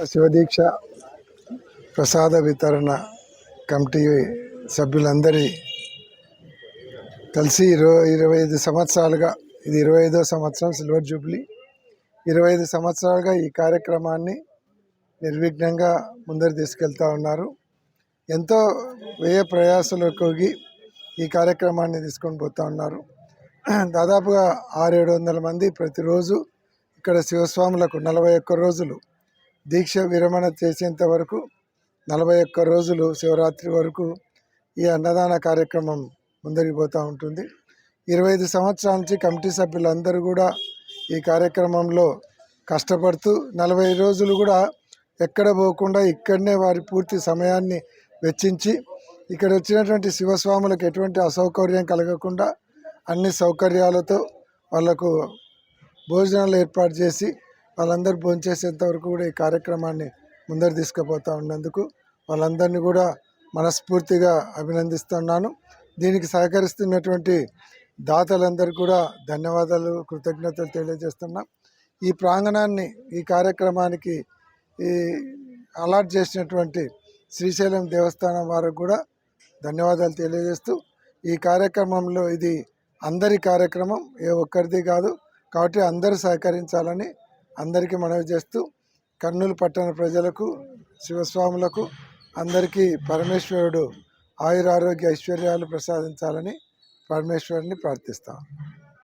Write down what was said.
శివదీక్ష ప్రసాద వితరణ కమిటీ సభ్యులందరి కలిసి ఇరవై ఇరవై ఐదు సంవత్సరాలుగా ఇది ఇరవై ఐదో సంవత్సరం సిల్వర్ జూబ్లీ. ఇరవై ఐదు సంవత్సరాలుగా ఈ కార్యక్రమాన్ని నిర్విఘ్నంగా ముందరు తీసుకెళ్తా ఉన్నారు. ఎంతో వ్యయ ప్రయాసలోకి ఈ కార్యక్రమాన్ని తీసుకొని పోతా ఉన్నారు. దాదాపుగా ఆరేడు వందల మంది ప్రతిరోజు ఇక్కడ శివస్వాములకు నలభై ఒక్క రోజులు దీక్ష విరమణ చేసేంత వరకు నలభై ఒక్క రోజులు శివరాత్రి వరకు ఈ అన్నదాన కార్యక్రమం ముందరికి పోతూ ఉంటుంది. ఇరవై ఐదు సంవత్సరాల నుంచి కమిటీ సభ్యులందరూ కూడా ఈ కార్యక్రమంలో కష్టపడుతూ నలభై రోజులు కూడా ఎక్కడ పోకుండా ఇక్కడనే వారి పూర్తి సమయాన్ని వెచ్చించి ఇక్కడ వచ్చినటువంటి శివస్వాములకు ఎటువంటి అసౌకర్యం కలగకుండా అన్ని సౌకర్యాలతో వాళ్ళకు భోజనాలు ఏర్పాటు చేసి వాళ్ళందరూ భోంచేసేంత వరకు కూడా ఈ కార్యక్రమాన్ని ముందరు తీసుకుపోతా ఉన్నందుకు వాళ్ళందరినీ కూడా మనస్ఫూర్తిగా అభినందిస్తున్నాను. దీనికి సహకరిస్తున్నటువంటి దాతలందరూ కూడా ధన్యవాదాలు కృతజ్ఞతలు తెలియజేస్తున్నాం. ఈ ప్రాంగణాన్ని ఈ కార్యక్రమానికి ఈ అలాట్ చేసినటువంటి శ్రీశైలం దేవస్థానం వారికి కూడా ధన్యవాదాలు తెలియజేస్తూ ఈ కార్యక్రమంలో ఇది అందరి కార్యక్రమం ఏ ఒక్కరిది కాదు. కాబట్టి అందరూ సహకరించాలని అందరికీ మనవి చేస్తూ కర్నూలు పట్టణ ప్రజలకు శివస్వాములకు అందరికీ పరమేశ్వరుడు ఆయురారోగ్య ఐశ్వర్యాలు ప్రసాదించాలని పరమేశ్వరుని ప్రార్థిస్తాం.